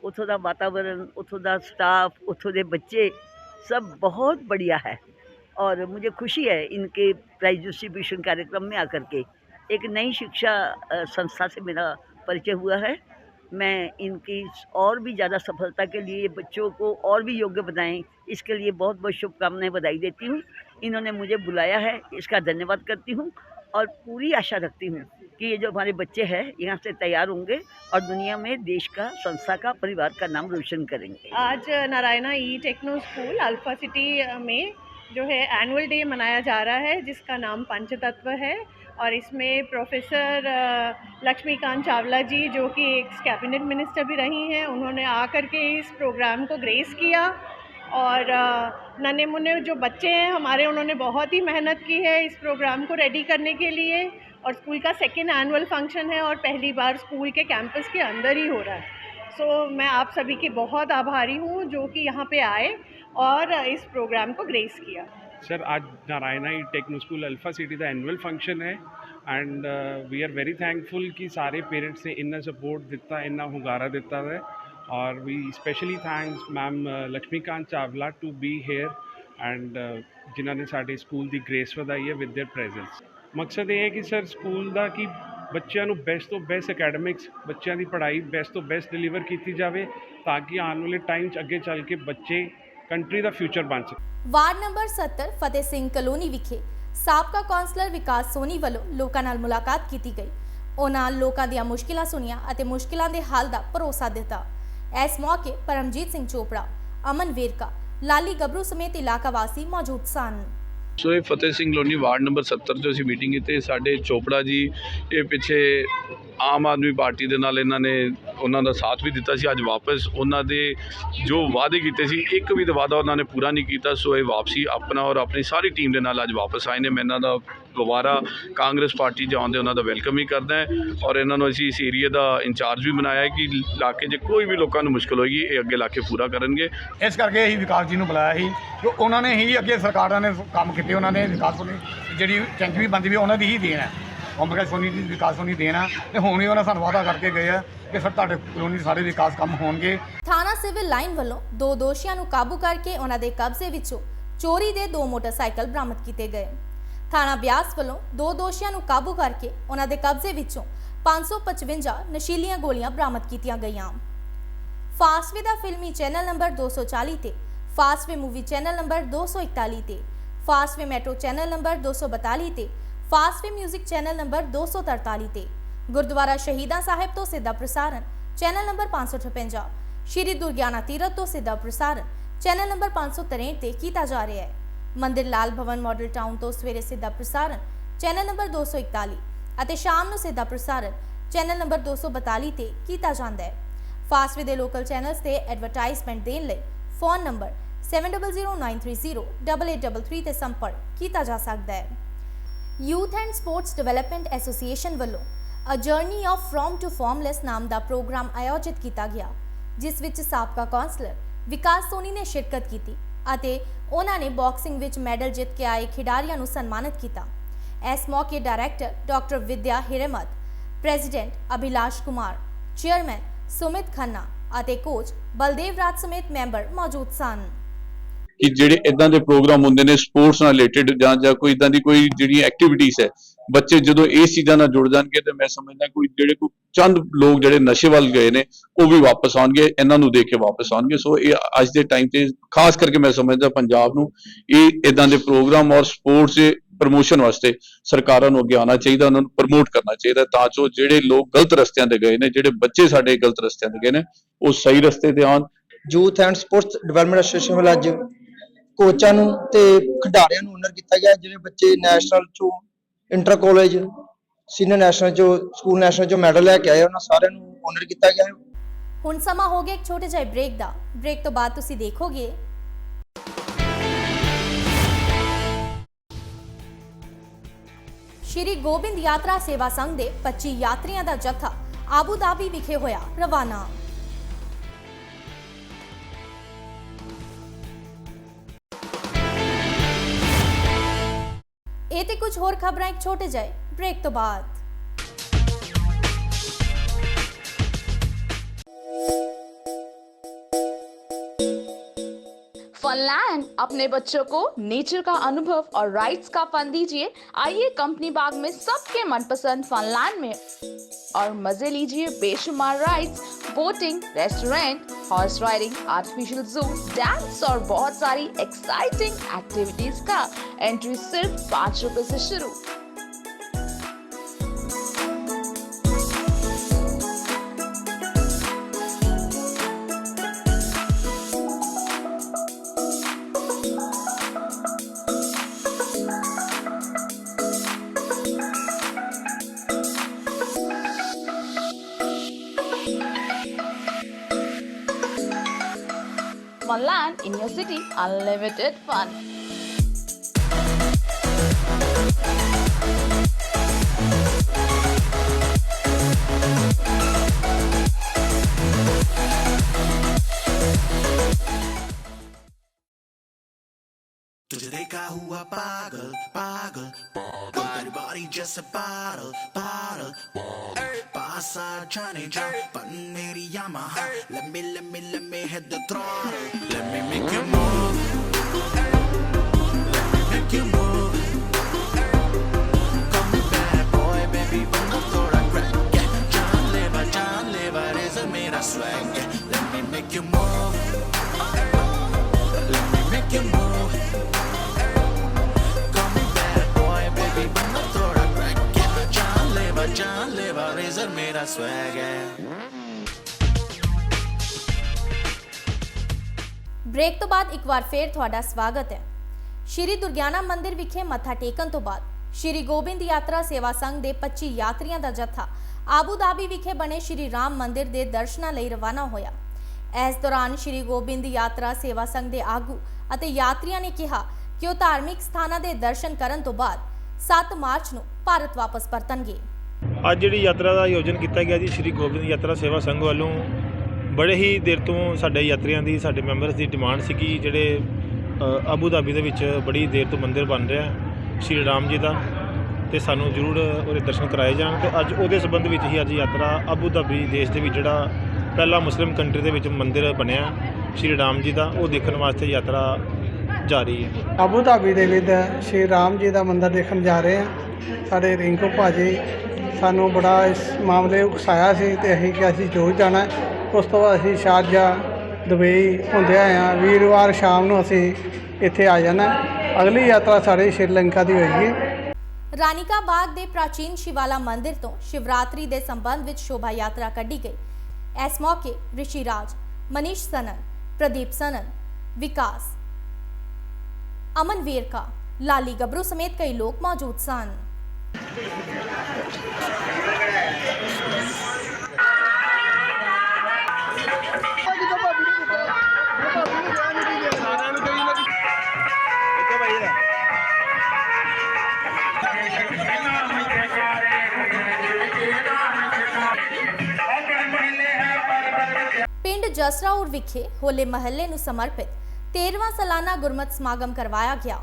ਉੱਥੋਂ ਦਾ ਵਾਤਾਵਰਣ ਉੱਥੋਂ ਦਾ ਸਟਾਫ ਉੱਥੋਂ ਦੇ ਬੱਚੇ, ਸਭ ਬਹੁਤ ਬੜੀਆ ਹੈ। ਔਰ मुझे ਖੁਸ਼ੀ ਹੈ इनके प्राइज डिस्ट्रीब्यूशन कार्यक्रम में आकर के एक नई शिक्षा संस्था से मेरा परिचय हुआ है मैं इनकी और भी ज़्यादा सफलता के लिए, बच्चों को और भी योग्य बनाएँ, इसके लिए बहुत बहुत शुभकामनाएँ बधाई देती हूँ। इन्होंने मुझे बुलाया है, इसका धन्यवाद करती हूँ और पूरी आशा रखती हूँ कि ये जो हमारे बच्चे हैं, यहाँ से तैयार होंगे और दुनिया में देश का, संस्था का, परिवार का नाम रोशन करेंगे। आज Narayana e techno school Alpha City में जो है एनुअल डे मनाया जा रहा है, जिसका नाम पंचतत्व है। और इसमें प्रोफेसर लक्ष्मीकांत चावला जी जो कि एक कैबिनेट मिनिस्टर भी रही हैं उन्होंने आकर के इस प्रोग्राम को ग्रेस किया। और नन्हे मुन्ने जो बच्चे हैं हमारे उन्होंने बहुत ही मेहनत की है इस प्रोग्राम को रेडी करने के लिए। और स्कूल का सेकेंड एनुअल फ़ंक्शन है और पहली बार स्कूल के कैंपस के अंदर ही हो रहा है। सो so, मैं आप सभी की बहुत आभारी हूँ जो कि यहाँ पे आए और इस प्रोग्राम को ग्रेस किया। ਸਰ ਅੱਜ Narayana techno school Alpha City ਦਾ ਐਨੂਅਲ ਫੰਕਸ਼ਨ ਹੈ and we are very thankful ਕਿ ਸਾਰੇ ਪੇਰੈਂਟਸ ਨੇ ਇੰਨਾ ਸਪੋਰਟ ਦਿੱਤਾ ਇੰਨਾ ਹੁੰਗਾਰਾ ਦਿੱਤਾ ਹੈ ਔਰ we specially thanks ma'am Lakshmikant Chawla to be here and ਜਿਨ੍ਹਾਂ ਨੇ ਸਾਡੇ ਸਕੂਲ ਦੀ ਗ੍ਰੇਸ ਵਧਾਈ ਹੈ ਵਿਦ देयर ਪ੍ਰੈਜ਼ੈਂਸ ਮਕਸਦ ਇਹ ਹੈ ਕਿ ਸਰ ਸਕੂਲ ਦਾ ਕਿ ਬੱਚਿਆਂ ਨੂੰ ਬੈਸਟ ਤੋਂ ਬੈਸਟ ਅਕੈਡਮਿਕਸ ਬੱਚਿਆਂ ਦੀ ਪੜ੍ਹਾਈ ਬੈਸਟ ਤੋਂ ਬੈਸਟ ਡਿਲੀਵਰ ਕੀਤੀ ਜਾਵੇ ਤਾਂ ਕਿ ਆਉਣ ਵਾਲੇ ਟਾਈਮ 'ਚ ਅੱਗੇ ਚੱਲ ਕੇ ਬੱਚੇ ਕੰਟਰੀ ਦਾ ਫਿਊਚਰ ਬਣ ਸਕਣ ward number 70 Fateh Singh colony ਵਿਖੇ ਸਾਬਕਾ ਕੌਂਸਲਰ ਵਿਕਾਸ ਸੋਨੀ ਵੱਲੋਂ ਲੋਕਾਂ ਨਾਲ ਮੁਲਾਕਾਤ ਕੀਤੀ ਗਈ। ਉਹਨਾਂ ਲੋਕਾਂ ਦੀਆਂ ਮੁਸ਼ਕਿਲਾਂ ਸੁਣੀਆਂ ਅਤੇ ਮੁਸ਼ਕਿਲਾਂ ਦੇ ਹੱਲ ਦਾ ਭਰੋਸਾ ਦਿੱਤਾ। ਇਸ ਮੌਕੇ ਪਰਮਜੀਤ ਸਿੰਘ ਚੋਪੜਾ ਅਮਨ ਵੇਰਕਾ ਲਾਲੀ ਗੱਭਰੂ ਸਮੇਤ ਇਲਾਕਾ ਵਾਸੀ ਮੌਜੂਦ ਸਨ। ਸੋ ਇਹ ਫਤਿਹ ਸਿੰਘ ਲੋਨੀ ਵਾਰਡ ਨੰਬਰ 70 ਜੋ ਅਸੀਂ ਮੀਟਿੰਗ ਕੀਤੀ। ਸਾਡੇ ਚੋਪੜਾ ਜੀ ਇਹ ਪਿੱਛੇ ਆਮ ਆਦਮੀ ਪਾਰਟੀ ਦੇ ਨਾਲ ਇਹਨਾਂ ਨੇ ਉਹਨਾਂ ਦਾ ਸਾਥ ਵੀ ਦਿੱਤਾ ਸੀ, ਅੱਜ ਵਾਪਸ ਉਹਨਾਂ ਦੇ ਜੋ ਵਾਅਦੇ ਕੀਤੇ ਸੀ, ਇੱਕ ਵੀ ਤਾਂ ਵਾਅਦਾ ਉਹਨਾਂ ਨੇ ਪੂਰਾ ਨਹੀਂ ਕੀਤਾ, ਸੋ ਇਹ ਵਾਪਸੀ ਆਪਣਾ ਔਰ ਆਪਣੀ ਸਾਰੀ ਟੀਮ ਦੇ ਨਾਲ ਅੱਜ ਵਾਪਸ ਆਏ ਨੇ। ਮੈਂ ਇਹਨਾਂ ਦਾ ਦੁਬਾਰਾ ਕਾਂਗਰਸ ਪਾਰਟੀ 'ਚ ਦੇ ਉਹਨਾਂ ਦਾ ਵੈਲਕਮ ਹੀ ਕਰਦਾ ਹੈ ਔਰ ਇਹਨਾਂ ਨੂੰ ਅਸੀਂ ਇਸ ਏਰੀਆ ਦਾ ਇੰਚਾਰਜ ਵੀ ਬਣਾਇਆ ਹੈ ਕਿ ਇਲਾਕੇ 'ਚ ਕੋਈ ਵੀ ਲੋਕਾਂ ਨੂੰ ਮੁਸ਼ਕਲ ਹੋਏਗੀ, ਇਹ ਅੱਗੇ ਲਾ ਕੇ ਪੂਰਾ ਕਰਨਗੇ। ਇਸ ਕਰਕੇ ਅਸੀਂ ਵਿਕਾਸ ਜੀ ਨੂੰ ਬੁਲਾਇਆ ਸੀ ਕਿ ਉਹਨਾਂ ਨੇ ਹੀ ਅੱਗੇ ਸਰਕਾਰਾਂ ਨੇ ਕੰਮ ਕੀਤੇ ਉਹਨਾਂ ਨੇ ਵਿਕਾਸ ਸੋਨੀ ਜਿਹੜੀ ਟੈਂਕ ਵੀ ਬੰਦੀ ਵੀ ਉਹਨਾਂ ਦੀ ਹੀ ਦੇਣ ਹੈ ਓਮਕਾ ਸੋਨੀ ਦੀ ਵਿਕਾਸ ਸੋਨੀ ਦੇਣ ਤੇ ਹੁਣ ਹੀ ਉਹਨਾਂ ਸਾਨੂੰ ਵਾਅਦਾ ਕਰਕੇ ਗਏ ਆ ਕਿ ਸਰ ਤੁਹਾਡੇ ਕਲੋਨੀ ਦੇ ਸਾਰੇ ਵਿਕਾਸ ਕੰਮ ਹੋਣਗੇ। ਥਾਣਾ ਸਿਵਲ ਲਾਈਨ ਵੱਲੋਂ ਦੋ ਦੋਸ਼ੀਆਂ ਨੂੰ ਕਾਬੂ ਕਰਕੇ ਉਹਨਾਂ ਦੇ ਕਬਜ਼ੇ ਵਿੱਚੋਂ ਚੋਰੀ ਦੇ ਦੋ ਮੋਟਰਸਾਈਕਲ ਬਰਾਮਦ ਕੀਤੇ ਗਏ। ਥਾਣਾ ਬਿਆਸ ਵੱਲੋਂ ਦੋ ਦੋਸ਼ੀਆਂ ਨੂੰ ਕਾਬੂ ਕਰਕੇ ਉਹਨਾਂ ਦੇ ਕਬਜ਼ੇ ਵਿੱਚੋਂ 555 ਨਸ਼ੀਲੀਆਂ ਗੋਲੀਆਂ ਬਰਾਮਦ ਕੀਤੀਆਂ ਗਈਆਂ। ਫਾਸਟਵੇ ਦਾ ਫਿਲਮੀ ਚੈਨਲ ਨੰਬਰ 240 ਤੇ ਫਾਸਵੇ ਮੂਵੀ ਚੈਨਲ ਨੰਬਰ 241 ਤੇ ਫਾਸਟਵੇ ਮੈਟਰੋ ਚੈਨਲ ਨੰਬਰ 242 ਤੇ ਫਾਸਟਵੇ 뮤직 ਚੈਨਲ ਨੰਬਰ 243 ਤੇ। ਗੁਰਦੁਆਰਾ ਸ਼ਹੀਦਾਂ ਸਾਹਿਬ ਤੋਂ ਸਿੱਧਾ ਪ੍ਰਸਾਰਣ, ਚੈਨਲ ਨੰਬਰ 556 ਸ਼੍ਰੀ ਦੁਰਗਿਆਨਾ ਤੀਰਥ ਤੋਂ ਸਿੱਧਾ ਪ੍ਰਸਾਰਣ, ਚੈਨਲ ਨੰਬਰ 563 ਤੇ ਕੀਤਾ ਜਾ ਰਿਹਾ ਹੈ। ਮੰਦਿਰ ਲਾਲ ਭਵਨ ਮਾਡਲ ਟਾਊਨ ਤੋਂ ਸਵੇਰੇ ਸਿੱਧਾ ਪ੍ਰਸਾਰਣ, ਚੈਨਲ ਨੰਬਰ 241 ਅਤੇ ਸ਼ਾਮ ਨੂੰ ਸਿੱਧਾ ਪ੍ਰਸਾਰਣ, ਚੈਨਲ ਨੰਬਰ 242 ਤੇ ਕੀਤਾ ਜਾਂਦਾ ਹੈ। ਫਾਸਟਵੇ ਦੇ ਲੋਕਲ ਚੈਨਲਸ ਤੇ ਐਡਵਰਟਾਈਜ਼ਮੈਂਟ ਦੇਣ ਲਈ ਫੋਨ ਨੰਬਰ 7009308833 ਤੇ ਸੰਪਰਕ ਕੀਤਾ ਜਾ ਸਕਦਾ ਹੈ। Youth and sports development association ਵੱਲੋਂ a journey of form to formless ਨਾਮ ਦਾ ਪ੍ਰੋਗਰਾਮ ਆਯੋਜਿਤ ਕੀਤਾ ਗਿਆ, ਜਿਸ ਵਿੱਚ ਸਾਬਕਾ ਕਾਉਂਸਲਰ ਵਿਕਾਸ ਸੋਨੀ ਨੇ ਸ਼ਿਰਕਤ ਕੀਤੀ ਅਤੇ ਉਹਨਾਂ ਨੇ ਬਾਕਸਿੰਗ ਵਿੱਚ ਮੈਡਲ ਜਿੱਤ ਕੇ ਆਏ ਖਿਡਾਰੀਆਂ ਨੂੰ ਸਨਮਾਨਿਤ ਕੀਤਾ। ਇਸ ਮੌਕੇ director doctor Vidya Hiremath, president Abhilash Kumar, chairman Sumit Khanna ਅਤੇ ਕੋਚ ਬਲਦੇਵ ਰਾਜ ਸਮੇਤ ਮੈਂਬਰ ਮੌਜੂਦ ਸਨ। ਕਿ ਜਿਹੜੇ ਇਦਾਂ ਦੇ ਪ੍ਰੋਗਰਾਮ ਹੁੰਦੇ ਨੇ ਸਪੋਰਟਸ ਨਾਲ ਰਿਲੇਟਡ ਜਾਂ ਜਾਂ ਕੋਈ ਇਦਾਂ ਦੀ ਕੋਈ ਜਿਹੜੀ ਐਕਟੀਵਿਟੀਜ਼ ਹੈ, ਬੱਚੇ ਜਦੋਂ ਇਸ ਚੀਜ਼ਾਂ ਨਾਲ ਜੁੜ ਜਾਣਗੇ ਤੇ ਮੈਂ ਸਮਝਦਾ ਕੋਈ ਜਿਹੜੇ ਕੋਈ ਚੰਦ ਲੋਕ ਜਿਹੜੇ ਨਸ਼ੇ ਵੱਲ ਗਏ ਨੇ, ਉਹ ਵੀ ਵਾਪਸ ਆਉਣਗੇ, ਇਹਨਾਂ ਨੂੰ ਦੇਖ ਕੇ ਵਾਪਸ ਆਉਣਗੇ। ਸੋ ਇਹ ਅੱਜ ਦੇ ਟਾਈਮ ਤੇ ਖਾਸ ਕਰਕੇ ਮੈਂ ਸਮਝਦਾ ਪੰਜਾਬ ਨੂੰ ਇਹ ਇਦਾਂ ਦੇ ਪ੍ਰੋਗਰਾਮ ਔਰ ਸਪੋਰਟਸ ਦੇ ਪ੍ਰਮੋਸ਼ਨ ਵਾਸਤੇ ਸਰਕਾਰਾਂ ਨੂੰ ਅੱਗੇ ਆਉਣਾ ਚਾਹੀਦਾ, ਉਹਨਾਂ ਨੂੰ ਪ੍ਰਮੋਟ ਕਰਨਾ ਚਾਹੀਦਾ ਤਾਂ ਜੋ ਜਿਹੜੇ ਲੋਕ ਗਲਤ ਰਸਤਿਆਂ ਤੇ ਗਏ ਨੇ, ਜਿਹੜੇ ਬੱਚੇ ਸਾਡੇ ਗਲਤ ਰਸਤਿਆਂ ਤੇ ਗਏ ਨੇ, ਉਹ ਸਹੀ ਰਸਤੇ ਤੇ ਆਉਣ। Youth and sports development association ਵੱਲੋਂ ਅੱਜ ਕੋਚਾਂ ਨੂੰ ਤੇ ਖਿਡਾਰੀਆਂ ਨੂੰ ਹੁਨਰ ਕੀਤਾ ਗਿਆ ਜਿਹੜੇ ਬੱਚੇ ਨੈਸ਼ਨਲ ਚੋਂ ਇੰਟਰ ਕਾਲਜ ਸੀਨੀਅਰ ਨੈਸ਼ਨਲ ਚੋਂ ਸਕੂਲ ਨੈਸ਼ਨਲ ਚੋਂ ਮੈਡਲ ਲੈ ਕੇ ਆਏ ਉਹਨਾਂ ਸਾਰਿਆਂ ਨੂੰ ਹੁਨਰ ਕੀਤਾ ਗਿਆ ਹੈ। ਹੁਣ ਸਮਾਂ ਹੋ ਗਿਆ ਇੱਕ ਛੋਟੇ ਜਿਹੇ ਬ੍ਰੇਕ ਦਾ। ਬ੍ਰੇਕ ਤੋਂ ਬਾਅਦ ਤੁਸੀਂ ਦੇਖੋਗੇ। ਸ਼੍ਰੀ ਗੋਬਿੰਦ ਯਾਤਰਾ ਸੇਵਾ ਸੰਘ ਦੇ 25 ਯਾਤਰੀਆਂ ਦਾ ਜਥਾ ਆਬੂ ਧਾਬੀ ਵਿਖੇ ਹੋਇਆ ਰਵਾਨਾ। ਇਹ ਤੇ ਕੁਝ ਹੋਰ ਖਬਰਾਂ ਇੱਕ ਛੋਟੇ ਜਿਹੇ ਬ੍ਰੇਕ ਤੋਂ ਬਾਅਦ फनलैंड अपने बच्चों को नेचर का अनुभव और राइड्स का फन दीजिए आइए कंपनी बाग में सबके मनपसंद फनलैंड में और मजे लीजिए बेशुमार rides boating restaurant horse riding artificial zoo dance और बहुत सारी एक्साइटिंग एक्टिविटीज का एंट्री सिर्फ पाँच रुपए से शुरू unlimited fun. Today got who I boggle, boggle, boggle. body, just a bottle, bottle. bottle. पास आ जाने जा पन मेरी Yamaha let me let me let me hit the throttle let me make you move let me make you move call me bad boy baby बंदा थोड़ा crack yeah जान ले बा जान ले बा रेज़र मेरा swag yeah let me make you move let me make you move जान ले बा जान ले बा रेजर मेरा swag है ਬ੍ਰੇਕ ਤੋਂ ਬਾਅਦ ਇੱਕ ਵਾਰ ਫੇਰ ਤੁਹਾਡਾ ਸਵਾਗਤ ਹੈ ਸ਼੍ਰੀ ਦੁਰਗਿਆਨਾ ਮੰਦਿਰ ਵਿਖੇ ਮੱਥਾ ਟੇਕਣ ਤੋਂ ਬਾਅਦ ਸ਼੍ਰੀ ਗੋਬਿੰਦ ਯਾਤਰਾ ਸੇਵਾ ਸੰਘ ਦੇ 25 ਯਾਤਰੀਆਂ ਦਾ ਜੱਥਾ ਆਬੂ ਧਾਬੀ ਵਿਖੇ ਬਣੇ ਸ਼੍ਰੀ ਰਾਮ ਮੰਦਿਰ ਦੇ ਦਰਸ਼ਨਾਂ ਲਈ ਰਵਾਨਾ ਹੋਇਆ ਇਸ ਦੌਰਾਨ ਸ਼੍ਰੀ ਗੋਬਿੰਦ ਯਾਤਰਾ ਸੇਵਾ ਸੰਘ ਦੇ ਆਗੂ ਅਤੇ ਯਾਤਰੀਆਂ ਨੇ ਕਿਹਾ ਕਿ ਉਹ ਧਾਰਮਿਕ ਸਥਾਨਾਂ ਦੇ ਦਰਸ਼ਨ ਕਰਨ ਤੋਂ ਬਾਅਦ 7 ਮਾਰਚ ਨੂੰ ਭਾਰਤ ਵਾਪਸ ਪਰਤਣਗੇ ਅੱਜ ਜਿਹੜੀ ਯਾਤਰਾ ਦਾ ਆਯੋਜਨ ਕੀਤਾ ਗਿਆ ਜੀ ਸ਼੍ਰੀ ਗੋਬਿੰਦ ਯਾਤਰਾ ਸੇਵਾ ਸੰਘ ਵੱਲੋਂ ਬੜੇ ਹੀ ਦੇਰ ਤੋਂ ਸਾਡੇ ਯਾਤਰੀਆਂ ਦੀ ਸਾਡੇ ਮੈਂਬਰਸ ਦੀ ਡਿਮਾਂਡ ਸੀ ਕਿ ਜਿਹੜੇ ਅ, ਧਾਬੀ ਦੇ ਵਿੱਚ ਬੜੀ ਦੇਰ ਤੋਂ ਮੰਦਿਰ ਬਣ ਰਿਹਾ ਸ਼੍ਰੀ ਰਾਮ ਜੀ ਦਾ ਤੇ ਸਾਨੂੰ ਜ਼ਰੂਰ ਉਹਦੇ ਦਰਸ਼ਨ ਕਰਾਏ ਜਾਣ ਤੇ ਅੱਜ ਉਹਦੇ ਸੰਬੰਧ ਵਿੱਚ ਹੀ ਅੱਜ ਯਾਤਰਾ ਆਬੂ ਧਾਬੀ ਦੇਸ਼ ਦੇ ਵਿੱਚ ਜਿਹੜਾ ਪਹਿਲਾ ਮੁਸਲਿਮ ਕੰਟਰੀ ਦੇ ਵਿੱਚ ਮੰਦਿਰ ਬਣਿਆ ਸ਼੍ਰੀ ਰਾਮ ਜੀ ਦਾ ਉਹ ਦੇਖਣ ਵਾਸਤੇ ਯਾਤਰਾ ਜਾ ਰਹੀ ਹੈ। ਆਬੂ ਧਾਬੀ ਦੇ ਵਿੱਚ ਸ਼੍ਰੀ ਰਾਮ ਜੀ ਦਾ ਮੰਦਿਰ ਦੇਖਣ ਜਾ ਰਹੇ ਹਾਂ। ਸਾਡੇ ਰਿੰਕੂ ਭਾਜੀ ਸਾਨੂੰ ਬੜਾ ਇਸ ਮਾਮਲੇ ਉਕਸਾਇਆ ਸੀ ਤੇ ਅਸੀਂ ਕਿ ਅਸੀਂ ਜ਼ਰੂਰ ਜਾਣਾ ਹੈ। ਉਸ ਤੋਂ ਬਾਅਦ ਅਸੀਂ ਸ਼ਾਰਜਾ ਦੁਬਈ ਹੁੰਦੇ ਆਏ ਹਾਂ ਵੀਰਵਾਰ ਸ਼ਾਮ ਨੂੰ ਅਸੀਂ ਇੱਥੇ ਆ ਜਾਣਾ ਹੈ। ਅਗਲੀ ਯਾਤਰਾ ਸਾਡੇ ਸ਼੍ਰੀਲੰਕਾ ਦੀ ਹੋਏਗੀ ਰਾਨੀਕਾ ਬਾਗ ਦੇ ਪ੍ਰਾਚੀਨ ਸ਼ਿਵਾਲਾ ਮੰਦਿਰ ਤੋਂ ਸ਼ਿਵਰਾਤਰੀ ਦੇ ਸੰਬੰਧ ਵਿੱਚ ਸ਼ੋਭਾ ਯਾਤਰਾ ਕੱਢੀ ਗਈ ਇਸ ਮੌਕੇ ਰਿਸ਼ੀ ਰਾਜ ਮਨੀਸ਼ ਸਨਨ, ਪ੍ਰਦੀਪ ਸਨਨ, ਵਿਕਾਸ ਅਮਨ ਵੇਰਕਾ ਲਾਲੀ ਗੱਭਰੂ ਸਮੇਤ ਕਈ ਲੋਕ ਮੌਜੂਦ ਸਨ ਪਿੰਡ ਜਸਰਾਉਰ ਵਿਖੇ ਹੋਲੇ ਮਹੱਲੇ ਨੂੰ ਸਮਰਪਿਤ 13ਵਾਂ ਸਾਲਾਨਾ ਗੁਰਮਤਿ ਸਮਾਗਮ ਕਰਵਾਇਆ ਗਿਆ।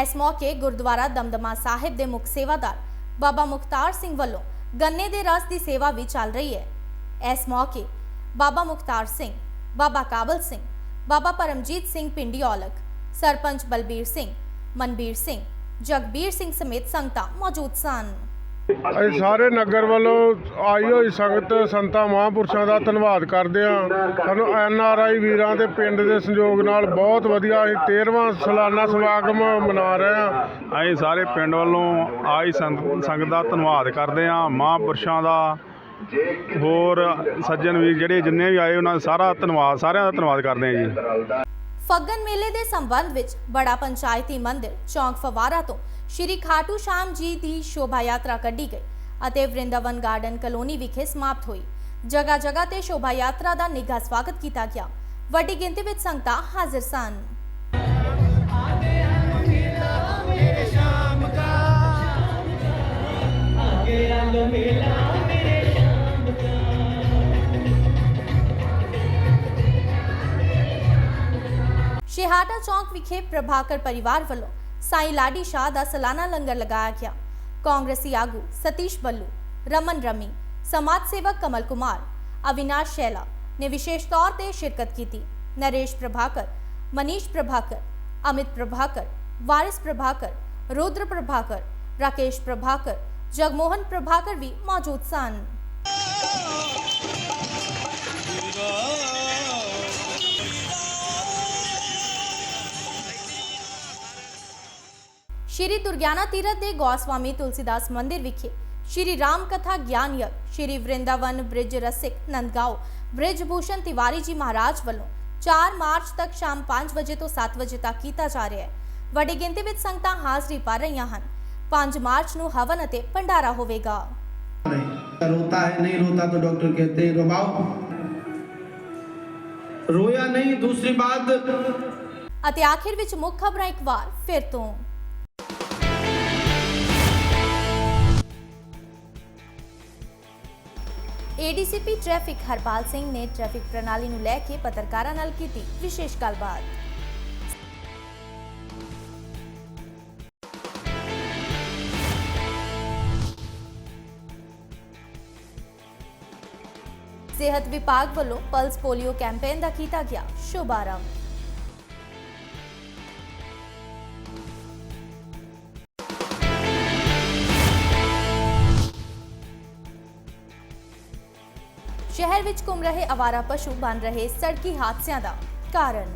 ਇਸ ਮੌਕੇ ਗੁਰਦੁਆਰਾ ਦਮਦਮਾ ਸਾਹਿਬ ਦੇ ਮੁੱਖ ਸੇਵਾਦਾਰ ਬਾਬਾ ਮੁਖਤਾਰ ਸਿੰਘ ਵੱਲੋਂ ਗੰਨੇ ਦੇ ਰਸ ਦੀ ਸੇਵਾ ਵੀ ਚੱਲ ਰਹੀ ਹੈ। ਇਸ ਮੌਕੇ ਬਾਬਾ ਮੁਖਤਾਰ ਸਿੰਘ, ਬਾਬਾ ਕਾਬਲ ਸਿੰਘ, ਬਾਬਾ ਪਰਮਜੀਤ ਸਿੰਘ ਪਿੰਡੀ ਔਲਖ, ਸਰਪੰਚ ਬਲਬੀਰ ਸਿੰਘ, ਮਨਬੀਰ ਸਿੰਘ, ਜਗਬੀਰ ਸਿੰਘ ਸਮੇਤ ਸੰਗਤਾਂ ਮੌਜੂਦ ਸਨ। ਅਸੀਂ ਸਾਰੇ ਨਗਰ ਵੱਲੋਂ ਆਈ ਹੋਈ ਸੰਗਤ ਸੰਤਾਂ ਮਹਾਂਪੁਰਸ਼ਾਂ ਦਾ ਧੰਨਵਾਦ ਕਰਦੇ ਹਾਂ। ਸਾਨੂੰ ਐਨ ਆਰ ਆਈ ਵੀਰਾਂ ਦੇ ਪਿੰਡ ਦੇ ਸੰਯੋਗ ਨਾਲ ਬਹੁਤ ਵਧੀਆ ਅਸੀਂ 13ਵਾਂ ਸਾਲਾਨਾ ਸਮਾਗਮ ਮਨਾ ਰਹੇ ਹਾਂ। ਅਸੀਂ ਸਾਰੇ ਪਿੰਡ ਵੱਲੋਂ ਆਈ ਸੰਗ- ਸੰਗਤ ਦਾ ਧੰਨਵਾਦ ਕਰਦੇ ਹਾਂ। ਮਹਾਂਪੁਰਸ਼ਾਂ ਦਾ ਹੋਰ ਸੱਜਣ ਵੀ ਜਿਹੜੇ ਜਿੰਨੇ ਵੀ ਆਏ ਉਹਨਾਂ ਦਾ ਸਾਰਾ ਧੰਨਵਾਦ ਸਾਰਿਆਂ ਦਾ ਧੰਨਵਾਦ ਕਰਦੇ ਹਾਂ ਜੀ। ਫੱਗਨ ਮੇਲੇ ਦੇ ਸੰਬੰਧ ਵਿੱਚ ਬੜਾ ਪੰਚਾਇਤੀ ਮੰਦਿਰ ਚੌਂਕ ਫਵਾਰਾ ਤੋਂ ਸ਼੍ਰੀ ਖਾਟੂ ਸ਼ਾਮ ਜੀ ਦੀ ਸ਼ੋਭਾ ਯਾਤਰਾ ਕੱਢੀ ਗਈ ਅਤੇ ਵਰਿੰਦਾਵਨ ਗਾਰਡਨ ਕਲੋਨੀ ਵਿਖੇ ਸਮਾਪਤ ਹੋਈ। ਜਗ੍ਹਾ ਜਗ੍ਹਾ ਤੇ ਸ਼ੋਭਾ ਯਾਤਰਾ ਦਾ ਨਿੱਘਾ ਸਵਾਗਤ ਕੀਤਾ ਗਿਆ। ਵੱਡੀ ਗਿਣਤੀ ਵਿੱਚ ਸੰਗਤਾਂ ਹਾਜ਼ਰ ਸਨ। ਸ਼ਿਹਾਟਾ ਚੌਂਕ ਵਿਖੇ ਪ੍ਰਭਾਕਰ ਪਰਿਵਾਰ ਵੱਲੋਂ ਸਾਈ ਲਾਡੀ ਸ਼ਾਹ ਦਾ ਸਾਲਾਨਾ ਲੰਗਰ ਲਗਾਇਆ ਗਿਆ ਕਾਂਗਰਸੀ ਆਗੂ ਸਤੀਸ਼ ਬੱਲੂ ਰਮਨ ਰਮੀ ਸਮਾਜ ਸੇਵਕ ਕਮਲ ਕੁਮਾਰ ਅਵਿਨਾਸ਼ ਸ਼ੈਲਾ ਨੇ ਵਿਸ਼ੇਸ਼ ਤੌਰ ਤੇ ਸ਼ਿਰਕਤ ਕੀਤੀ ਨਰੇਸ਼ ਪ੍ਰਭਾਕਰ ਮਨੀਸ਼ ਪ੍ਰਭਾਕਰ ਅਮਿਤ ਪ੍ਰਭਾਕਰ ਵਾਰਿਸ ਪ੍ਰਭਾਕਰ ਰੁद्र ਪ੍ਰਭਾਕਰ ਰਾਕੇਸ਼ ਪ੍ਰਭਾਕਰ ਜਗਮੋਹਨ ਪ੍ਰਭਾਕਰ ਵੀ ਮੌਜੂਦ ਸਨ ਸ਼੍ਰੀ ਦੁਰਗਿਆਨਾ ਤੀਰਥ ਦੇ ਗੋਸਵਾਮੀ ਤੁਲਸੀਦਾਸ ਮੰਦਿਰ ਵਿਖੇ ਸ਼੍ਰੀ ਰਾਮ ਕਥਾ ਗਿਆਨ ਯਗ ਸ਼੍ਰੀ ਵਰਿੰਦਾਵਨ ਬ੍ਰਿਜ ਰਸਿਕ ਨੰਦਗਾਓ ਬ੍ਰਿਜ ਭੂਸ਼ਣ ਤਿਵਾਰੀ ਜੀ ਮਹਾਰਾਜ ਵੱਲੋਂ 4 ਮਾਰਚ ਤੱਕ ਸ਼ਾਮ 5 ਵਜੇ ਤੋਂ 7 ਵਜੇ ਤੱਕ ਕੀਤਾ ਜਾ ਰਿਹਾ ਹੈ ਵੱਡੀ ਗਿਣਤੀ ਵਿੱਚ ਸੰਗਤਾਂ ਹਾਜ਼ਰੀ ਭਰ ਰਹੀਆਂ ਹਨ 5 ਮਾਰਚ ਨੂੰ ਹਵਨ ਅਤੇ ਭੰਡਾਰਾ ਹੋਵੇਗਾ रोता है नहीं रोता तो डॉक्टर कहते हैं रुबाओ रोया नहीं दूसरी बात ਅਤੇ ਆਖਿਰ ਵਿੱਚ ਮੁੱਖ ਖਬਰਾਂ ਇੱਕ ਵਾਰ ਫਿਰ ਤੋਂ ਏਡੀਸੀਪੀ ਟ੍ਰੈਫਿਕ ਹਰਪਾਲ ਸਿੰਘ ਨੇ ਟ੍ਰੈਫਿਕ ਪ੍ਰਣਾਲੀ ਨੂੰ ਲੈ ਕੇ ਪੱਤਰਕਾਰਾਂ ਨਾਲ ਕੀਤੀ ਵਿਸ਼ੇਸ਼ ਗੱਲਬਾਤ। ਸਿਹਤ ਵਿਭਾਗ ਵੱਲੋਂ ਪਲਸ ਪੋਲੀਓ ਕੈਂਪੇਨ ਦਾ ਕੀਤਾ ਗਿਆ ਸ਼ੁਭਾਰੰਭ। ਸ਼ਹਿਰ ਵਿੱਚ ਘੁੰਮ ਰਹੇ ਅਵਾਰਾ ਪਸ਼ੂ ਬਣ ਰਹੇ ਸੜਕੀ ਹਾਦਸਿਆਂ ਦਾ ਕਾਰਨ।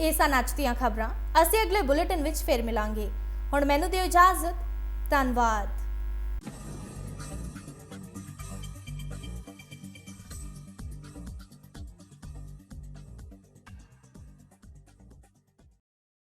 ਇਹ ਸਨ ਅੱਜ ਦੀਆਂ ਖਬਰਾਂ। ਅਸੀਂ ਅਗਲੇ ਬੁਲੇਟਿਨ ਵਿੱਚ ਫੇਰ ਮਿਲਾਂਗੇ। ਹੁਣ ਮੈਨੂੰ ਦਿਓ ਇਜਾਜ਼ਤ। ਧੰਨਵਾਦ।